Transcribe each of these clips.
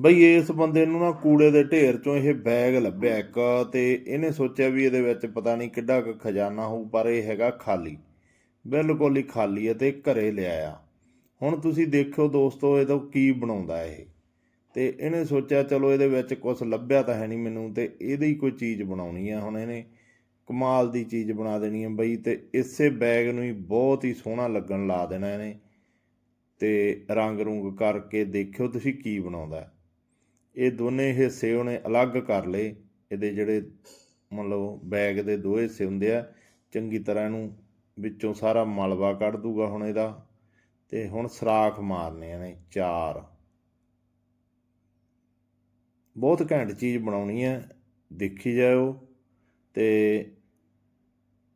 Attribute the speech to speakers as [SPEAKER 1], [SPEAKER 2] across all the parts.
[SPEAKER 1] ਬਈ ਇਸ ਬੰਦੇ ਨੂੰ ਨਾ ਕੂੜੇ ਦੇ ਢੇਰ ਚੋਂ ਇਹ ਬੈਗ ਲੱਭਿਆ ਇੱਕ ਤੇ ਇਹਨੇ ਸੋਚਿਆ ਵੀ ਇਹਦੇ ਵਿੱਚ ਪਤਾ ਨਹੀਂ ਕਿੱਡਾ ਕੁ ਖਜ਼ਾਨਾ ਹੋਊ, ਪਰ ਇਹ ਹੈਗਾ ਖਾਲੀ। ਬਿਲਕੁਲ ਹੀ ਖਾਲੀ ਹੈ ਤੇ ਘਰੇ ਲਿਆਇਆ। ਹੁਣ ਤੁਸੀਂ ਦੇਖਿਓ ਦੋਸਤੋ, ਇਹਦਾ ਕੀ ਬਣਾਉਂਦਾ ਇਹ? ਤੇ ਇਹਨੇ ਸੋਚਿਆ, ਚਲੋ ਇਹਦੇ ਵਿੱਚ ਕੁਝ ਲੱਭਿਆ ਤਾਂ ਹੈ ਨਹੀਂ ਮੈਨੂੰ, ਤੇ ਇਹਦੀ ਹੀ ਕੋਈ ਚੀਜ਼ ਬਣਾਉਣੀ ਆ। ਹੁਣ ਇਹਨੇ ਕਮਾਲ ਦੀ ਚੀਜ਼ ਬਣਾ ਦੇਣੀ ਹੈ ਬਈ, ਤੇ ਇਸੇ ਬੈਗ ਨੂੰ ਹੀ ਬਹੁਤ ਹੀ ਸੋਹਣਾ ਲੱਗਣ ਲਾ ਦੇਣਾ ਇਹਨੇ। ਤੇ ਰੰਗ ਰੂੰਗ ਕਰਕੇ ਦੇਖਿਓ ਤੁਸੀਂ ਕੀ ਬਣਾਉਂਦਾ। ਇਹ ਦੋਨੇ ਹਿੱਸੇ ਉਹਨੇ ਅਲੱਗ ਕਰ ਲਏ। ਇਹਦੇ ਜਿਹੜੇ ਮਤਲਬ ਬੈਗ ਦੇ ਦੋ ਹਿੱਸੇ ਹੁੰਦੇ ਆ, ਚੰਗੀ ਤਰ੍ਹਾਂ ਇਹਨੂੰ ਵਿੱਚੋਂ ਸਾਰਾ ਮਲਬਾ ਕੱਢ ਦੂਗਾ ਹੁਣ ਇਹਦਾ। ਤੇ ਹੁਣ ਸਰਾਖ ਮਾਰਨੇ ਨੇ ਚਾਰ। ਬਹੁਤ ਘੈਂਟ ਚੀਜ਼ ਬਣਾਉਣੀ ਹੈ ਦੇਖੀ ਜਾਓ ਤੇ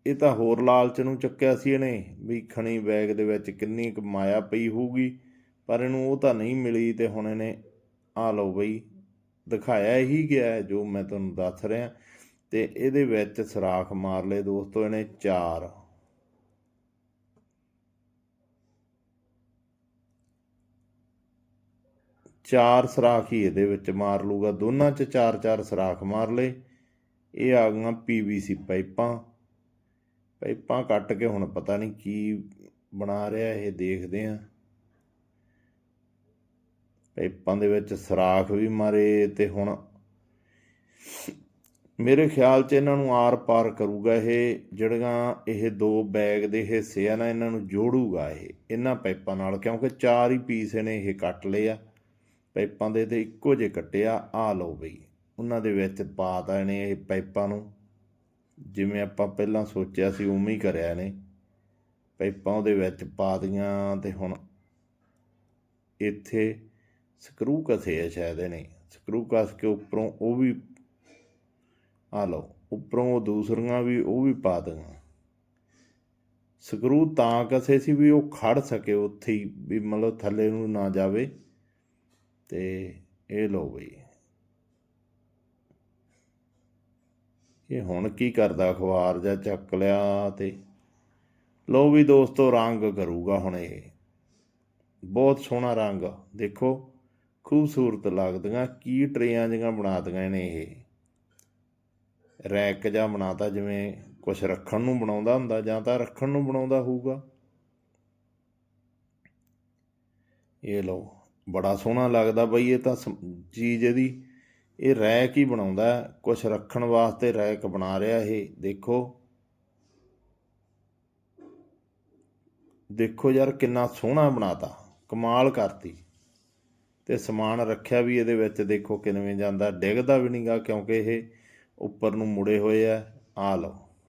[SPEAKER 1] ਇਹ ਤਾਂ ਹੋਰ ਲਾਲਚ ਨੂੰ ਚੱਕਿਆ ਸੀ ਇਹਨੇ ਵੀ ਖਣੀ ਬੈਗ ਦੇ ਵਿੱਚ ਕਿੰਨੀ ਕੁ ਮਾਇਆ ਪਈ ਹੋਊਗੀ, ਪਰ ਇਹਨੂੰ ਉਹ ਤਾਂ ਨਹੀਂ ਮਿਲੀ ਤੇ ਹੁਣ ਇਹਨੇ ਆ ਲਓ ਬਈ ਦਿਖਾਇਆ ਹੀ ਗਿਆ ਜੋ ਮੈਂ ਤੁਹਾਨੂੰ ਦੱਸ ਰਿਹਾ। ਤੇ ਇਹਦੇ ਵਿੱਚ ਸਰਾਖ ਮਾਰ ਲਏ ਦੋਸਤੋ, ਇਹਨੇ ਚਾਰ। ਚਾਰ ਸਰਾਖ ਹੀ ਇਹਦੇ ਵਿੱਚ ਮਾਰ ਲੂਗਾ ਦੋਨਾਂ 'ਚ ਚਾਰ ਚਾਰ ਸਰਾਖ ਮਾਰ ਲਏ। ਇਹ ਆ ਗਈਆਂ ਪੀਵੀਸੀ ਪਾਈਪਾਂ। ਪਾਈਪਾਂ ਕੱਟ ਕੇ ਹੁਣ ਪਤਾ ਨਹੀਂ ਕੀ ਬਣਾ ਰਿਹਾ, ਇਹ ਦੇਖਦੇ ਆਂ ਪਾਈਪਾਂ ਦੇ ਵਿੱਚ ਸਰਾਖ ਵੀ ਮਾਰੇ ਤੇ ਹੁਣ ਮੇਰੇ ਖਿਆਲ 'ਚ ਇਹਨਾਂ ਨੂੰ ਆਰ ਪਾਰ ਕਰੂਗਾ ਇਹ, ਜਿਹੜੀਆਂ ਇਹ ਦੋ ਬੈਗ ਦੇ ਹਿੱਸੇ ਆ ਨਾ, ਇਹਨਾਂ ਨੂੰ ਜੋੜੂਗਾ ਇਹ, ਇਹਨਾਂ ਪਾਈਪਾਂ ਨਾਲ, ਕਿਉਂਕਿ ਚਾਰ ਹੀ ਪੀਸ ਇਹਨੇ ਇਹ ਕੱਟ ਲਏ ਆ। ਪਾਈਪਾਂ ਦੇ ਤੇ ਇੱਕੋ ਜਿਹੇ ਕੱਟਿਆ ਆ ਲਓ ਬਈ, ਉਹਨਾਂ ਦੇ ਵਿੱਚ ਪਾਤਾ ਇਹਨੇ ਇਹ ਪਾਈਪਾਂ ਨੂੰ। ਜਿਵੇਂ ਆਪਾਂ ਪਹਿਲਾਂ ਸੋਚਿਆ ਸੀ, ਉਵੇਂ ਹੀ ਕਰਿਆ ਨੇ ਪਾਈਪਾਂ ਉਹਦੇ ਵਿੱਚ ਪਾ ਦੀਆਂ ਤੇ ਹੁਣ ਇੱਥੇ ਸਕਰੂ ਕਸੇ ਆ ਸ਼ਾਇਦ ਇਹਨੇ ਸਕਰੂ ਕਸ ਕੇ ਉੱਪਰੋਂ ਉਹ ਵੀ ਆ ਲਓ, ਉੱਪਰੋਂ ਉਹ ਦੂਸਰੀਆਂ ਵੀ ਉਹ ਵੀ ਪਾ ਦੀਆਂ ਸਕਰੂ ਤਾਂ ਕਸੇ ਸੀ ਵੀ ਉਹ ਖੜ ਸਕੇ ਉੱਥੇ ਹੀ, ਵੀ ਮਤਲਬ ਥੱਲੇ ਨੂੰ ਨਾ ਜਾਵੇ। ਤੇ ਇਹ ਲਓ ਬਈ। ਇਹ ਹੁਣ ਕੀ ਕਰਦਾ, ਅਖਬਾਰ ਜਾਂ ਚੱਕ ਲਿਆ ਤੇ ਲਓ ਵੀ ਦੋਸਤੋ, ਰੰਗ ਕਰੂਗਾ ਹੁਣ ਇਹ। ਬਹੁਤ ਸੋਹਣਾ ਰੰਗ ਦੇਖੋ ਖੂਬਸੂਰਤ ਲੱਗਦੀਆਂ, ਕੀ ਟਰੇਆਂ ਜਿਹੀਆਂ ਬਣਾਤੀਆਂ ਨੇ ਇਹ। ਰੈਕ ਜਾਂ ਬਣਾਤਾ ਜਿਵੇਂ ਕੁਝ ਰੱਖਣ ਨੂੰ ਬਣਾਉਂਦਾ ਹੁੰਦਾ, ਜਾਂ ਤਾਂ ਰੱਖਣ ਨੂੰ ਬਣਾਉਂਦਾ ਹੋਊਗਾ। ਇਹ ਲਓ, ਬੜਾ ਸੋਹਣਾ ਲੱਗਦਾ ਬਈ, ਇਹ ਤਾਂ ਸਮ- ਚੀਜ਼ ਇਹਦੀ, ਇਹ ਰੈਕ ਹੀ ਬਣਾਉਂਦਾ ਕੁਝ ਰੱਖਣ ਵਾਸਤੇ ਰੈਕ ਬਣਾ ਰਿਹਾ ਇਹ, ਦੇਖੋ। ਦੇਖੋ ਯਾਰ, ਕਿੰਨਾ ਸੋਹਣਾ ਬਣਾਤਾ, ਕਮਾਲ ਕਰਤੀ। ਤੇ ਸਮਾਨ ਰੱਖਿਆ ਵੀ ਇਹਦੇ ਵਿੱਚ, ਦੇਖੋ ਕਿਵੇਂ ਜਾਂਦਾ। ਡਿੱਗਦਾ ਵੀ ਨਹੀਂਗਾ ਕਿਉਂਕਿ ਇਹ ਉੱਪਰ ਨੂੰ ਮੁੜੇ ਹੋਏ ਆ। ਆ ਲਓ।